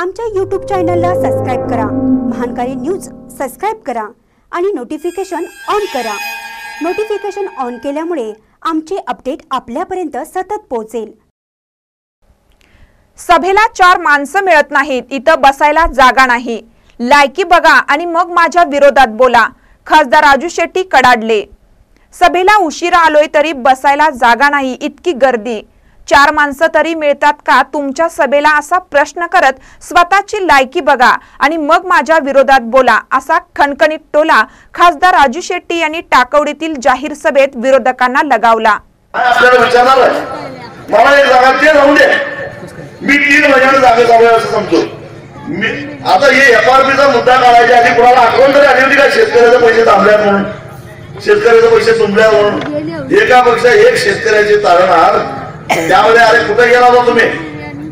आमच्या यूट्यूब चॅनलला सबस्क्राईब करा. महानकारी न्यूज सबस्क्राईब करा आणि नोटिफिकेशन ऑन करा. नोटिफिकेशन ऑन केल्यामुळे आमचे अपडेट आपल्यापर्यंत सतत पोहोचेल. सभेला चार माणसं मिळत नाहीत. इथं बसायला जागा नाही. लायकी बघा आणि मग माझ्या विरोधात बोला. खासदार राजू शेट्टी कडाडले. सभेला उशिरा आलोय तरी बसायला जागा नाही. इतकी गर्दी. चार माणसं तरी मिळतात का? तुमच्या सभेला असा प्रश्न करत स्वतःची लायकी बघा आणि मग माझ्या विरोधात बोला असा खणखणीत टोला खासदार राजू शेट्टी यांनी टाकवडीतील जाहीर सभेत विरोधकांना लगावला. मी तीन महिन्याने जागा चालू असं समजतो मी आता हे एफआरपीचा मुद्दा काढायच्या आधी कुणाला आठवण तरी आली होती का? शेतकऱ्याचे पैसे थांबल्या म्हणून. शेतकऱ्याचे पैसे तुंबल्या म्हणून. एकापेक्षा एक शेतकऱ्याचे तारणहार त्यामध्ये अरे कुठे गेला होता तुम्ही?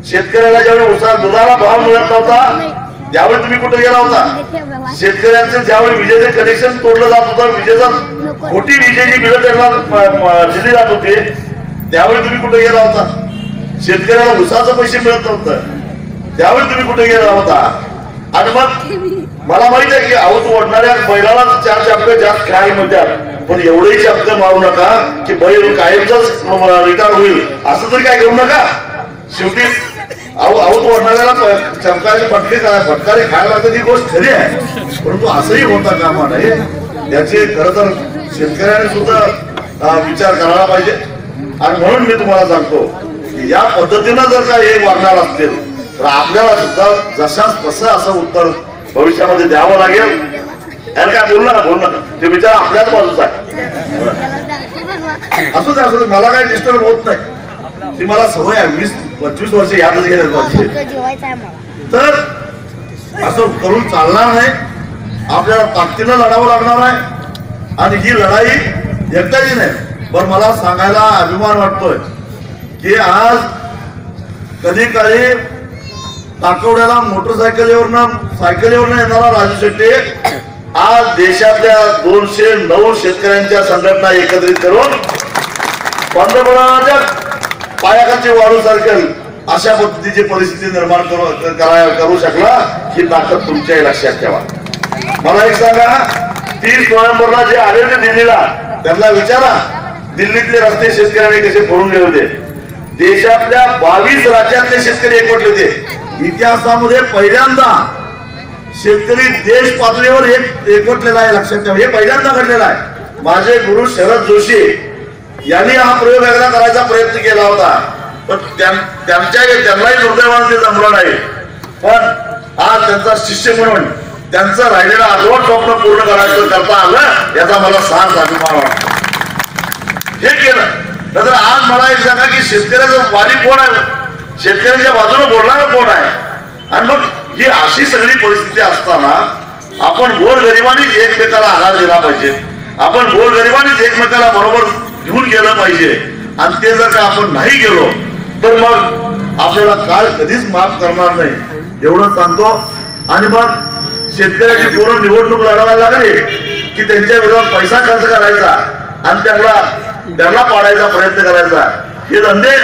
शेतकऱ्याला ज्यावेळी उसा दुधाला भाव मिळत नव्हता त्यावेळी तुम्ही कुठे गेला होता? शेतकऱ्यांचं ज्यावेळी विजेचे कनेक्शन तोडलं जात होतं विजेचा खोटी विजेची बिलं त्यांना दिली जात होती त्यावेळी तुम्ही कुठे गेला होता? शेतकऱ्याला उसाचं पैसे मिळत नव्हतं त्यावेळी तुम्ही कुठे गेला होता? आणि मग मला माहीत आहे की आवत ओढणाऱ्या बैलाला चार शब्द जास्त खेळायला म्हणतात पण एवढेही शब्द मारू नका की बैल कायमचाच रिटायर होईल. असं तरी काय करू नका. शेवटी आऊत वाढणाऱ्याला चमकारे प- फटके फटकारे खायला लागतात ही गोष्ट खरी आहे. परंतु असंही होता कामा नाही याचे खर तर शेतकऱ्याने सुद्धा विचार करायला पाहिजे. आणि म्हणून मी तुम्हाला सांगतो की या पद्धतीनं जर का हे वागणार असतील तर आपल्याला सुद्धा जशाच तसं असं उत्तर भविष्यामध्ये द्यावं लागेल. यार काय बोल नका बोल नका. ते विचार आपल्याच बाजूचा आहे. असू असू मला काही डिस्टर्ब होत नाही. ती मला सवय आहे वीस पंचवीस वर्ष यातच गेले पाहिजे जेवायचं आहे मला. तर असं करून चालणार नाही. आपल्याला ताकदीनं लढावं लागणार आहे. आणि ही लढाई एकट्याची नाही. पण मला सांगायला अभिमान वाटतोय की आज कधी काळी टाकवड्याला मोटरसायकलीवरनं सायकलीवरनं येणारा राजू शेट्टी आज देशातल्या दोनशे नऊ शेतकऱ्यांच्या संघटना एकत्रित करून पंतप्रधानाच्या पायाखाची वाढू सारखेल अशा पद्धतीची परिस्थिती निर्माण करू करू शकला ही ताकद तुमच्याही लक्षात ठेवा. मला एक सांगा तीस नोव्हेंबरला जे आले होते दिल्लीला त्यांना विचारा दिल्लीतले रस्ते शेतकऱ्यांनी कसे फोडून गेले होते? देशातल्या बावीस राज्यातले शेतकरी एकवटले होते. इतिहासामध्ये पहिल्यांदा शेतकरी देश पातळीवर एक एकवटलेला आहे लक्षात ठेवा. हे पहिल्यांदा घडलेलं आहे. माझे गुरु शरद जोशी यांनी हा प्रयोग वेगळा करायचा प्रयत्न केला होता. पण त्यां- त्यांच्या त्यांनाही दुर्दैवाने ते जमलं नाही. पण आज त्यांचा शिष्य म्हणून त्यांचं राहिलेलं आजवळ स्वप्न पूर्ण करायचं करता आलं याचा मला साथ अभिमान वाटतो. हे केलं. नंतर आज मला एक सांगा की शेतकऱ्याचं वारी कोण आहे? शेतकऱ्यांच्या बाजूने बोलणारं कोण आहे? आणि मग ही अशी सगळी परिस्थिती असताना आपण गोरगरिबांनीच एकमेकाला आधार दिला पाहिजे. आपण गोरगरिबांनीच एकमेकाला बरोबर घेऊन गेलं पाहिजे. आणि ते जर का आपण नाही गेलो तर मग आपल्याला काळ कधीच माफ करणार नाही. एवढं सांगतो. आणि मग शेतकऱ्याची पूर्ण निवडणूक लढवायला लागली की त्यांच्या विरोधात पैसा खर्च करायचा आणि त्यांना त्यांना पाडायचा प्रयत्न करायचा. हे धंदे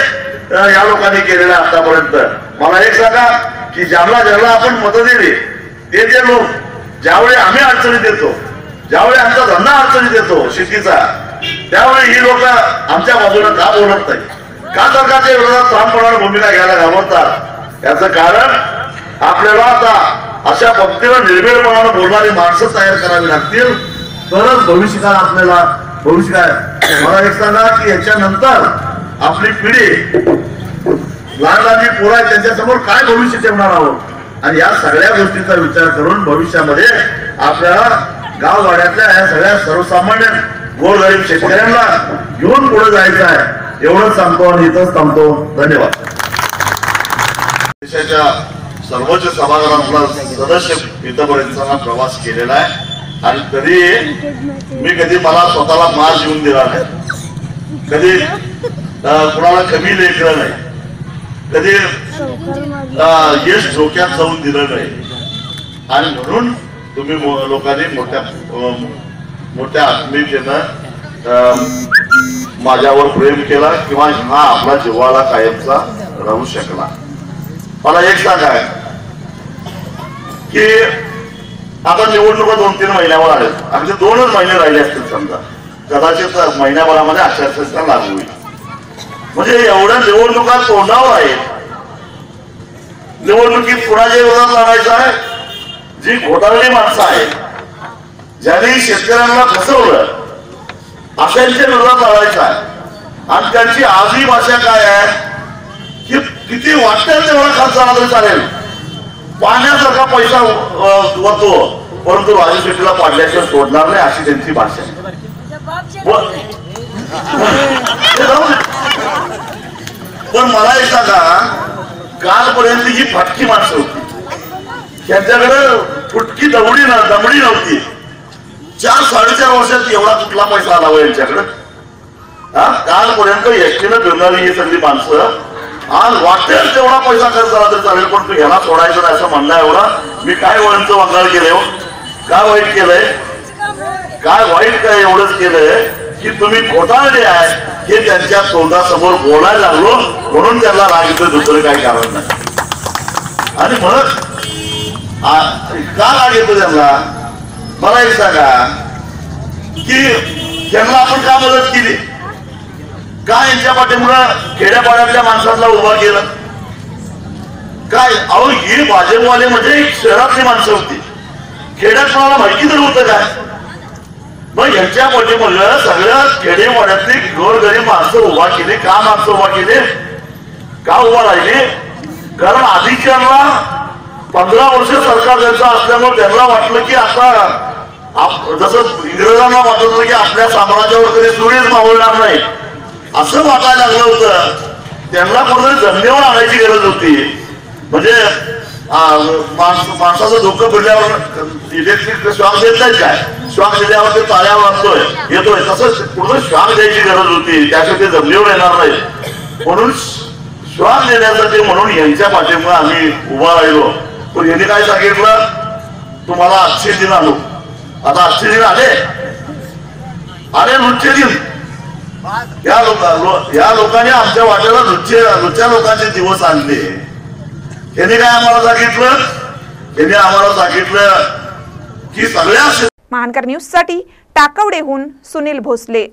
या लोकांनी केलेले आतापर्यंत. मला एक सांगा की ज्याला ज्याला आपण मतं दिली ते जे लोक ज्यावेळी आम्ही अडचणीत येतो ज्यावेळी आमचा धंदा अडचणीत येतो शेतीचा त्यावेळी ही लोक आमच्या बाजूला का बोलत नाही? का सरकारच्या विरोधात ठामपणाने भूमिका घ्यायला घाबरतात? याचं कारण आपल्याला आता अशा बाबतीला निर्भयपणानं बोलणारी माणसं तयार करावी लागतील. तरच भविष्यकाळ आपल्याला भविष्यकाळ. मला एक सांगा की याच्यानंतर आपली पिढी लहान आणि जी त्यांच्यासमोर काय भविष्य ठेवणार आहोत? आणि या सगळ्या गोष्टीचा विचार करून भविष्यामध्ये आपल्याला गाववाड्यातल्या या सगळ्या सर्वसामान्य गोरगरीब शेतकऱ्यांना घेऊन पुढे जायचं आहे. एवढंच सांगतो आणि इथंच थांबतो. धन्यवाद. देशाच्या सर्वोच्च सभागृहातला सदस्य इथपर्यंतचा प्रवास केलेला आहे. आणि कधी मी कधी मला स्वतःला मार देऊन दिला नाही. कधी कुणाला कमी लेखलं नाही. कधी अं, यश धोक्यात जाऊन दिलं नाही. आणि म्हणून तुम्ही लोकांनी मोठ्या मोठ्या आत्मीयतेनं माझ्यावर प्रेम केला किंवा हा आपला जिव्हाळा कायमचा राहू शकला. मला एक सांगा की आता निवडणुका दोन तीन महिन्यावर आले अगदी दोनच महिने राहिले असतील समजा. कदाचित महिन्याभरामध्ये आचारसंहिता लागू होईल. म्हणजे एवढ्या निवडणुका तोंडावर आहेत. निवडणुकीत कुणाच्या विरोधात लढायचं आहे? जी घोटाळली माणसं आहेत. ज्यांनी शेतकऱ्यांना फसवलं अशांच्या विरोधात लढायचं आहे. आणि त्यांची आजही भाषा काय आहे? की किती वाटेल तेवढा खर्च झाला तरी चालेल? पाण्यासारखा पैसा वरतो. परंतु राजू शेट्टीला पाडल्याशिवाय सोडणार नाही अशी त्यांची भाषा आहे. पण मला एक सांगा कालपर्यंत ही फाटकी माणसं होती. त्यांच्याकडे फुटकी दमडी ना दमडी नव्हती. चार साडेचार वर्षात एवढा कुठला पैसा आला हो यांच्याकडे? हा? कालपर्यंत एसटीनं फिरणारी ही सगळी माणसं. आज वाटेल तेवढा पैसा खर्च झाला तर चालेल पण तू ह्याला सोडायचं नाही असं म्हणणं एवढा. मी काय वळणचं वंगाळ केलंय हो? काय वाईट केलंय? काय वाईट काय एवढंच केलंय की तुम्ही खोटाळले आहे? हे त्यांच्या तोंडासमोर बोलायला लागलो म्हणून त्यांना राग दुसरं काही कारण नाही. आणि म्हणत का राग येतो त्यांना. मला एक सांगा की त्यांना आपण का मदत केली? का यांच्या पाठीमुळं खेड्यापाड्यातल्या माणसांना उभा केलं? काय अहो ही भाजपवाले म्हणजे शहरातली माणसं होती. खेड्यात कोणाला माहिती तर होतं काय? मग यांच्या मग सगळ्या खेडेवाड्यातली गोरगरीब माणसं उभा केली का माणसं उभा केली? का उभा राहिली? कारण आधीच्यांना पंधरा वर्ष सरकार त्यांचं असल्यामुळे त्यांना वाटलं की आता जसं इंग्रजांना वाटत होतं की आपल्या साम्राज्यावर कधी सुरेच मावळणार नाही. असं वाटायला लागलं होतं. त्यांना कोणतरी जमिनीवर आणायची गरज होती. म्हणजे माणसाचं धोकं पडल्यावर इलेक्ट्रिक श्वास देत नाही काय? श्वास दिल्यावर ते ताळ्या वाजतोय येतोय. तसंच पूर्ण श्वास द्यायची गरज होती. त्यासाठी ते येणार नाही. म्हणून श्वास देण्यासाठी म्हणून यांच्या पाठीमुळे आम्ही उभा राहिलो. पण यांनी काय सांगितलं? तुम्हाला आजचे दिन आलो. आता आजचे दिन आले. आले नृत्य दिन. या लोक लो- या लोकांनी आमच्या वाट्याला नृत्य नृत्या लोकांचे दिवस आणले. यांनी काय आम्हाला सांगितलं? यांनी आम्हाला सांगितलं की सगळ्या महानकर न्यूजसाठी टाकवडेहून सुनील भोसले.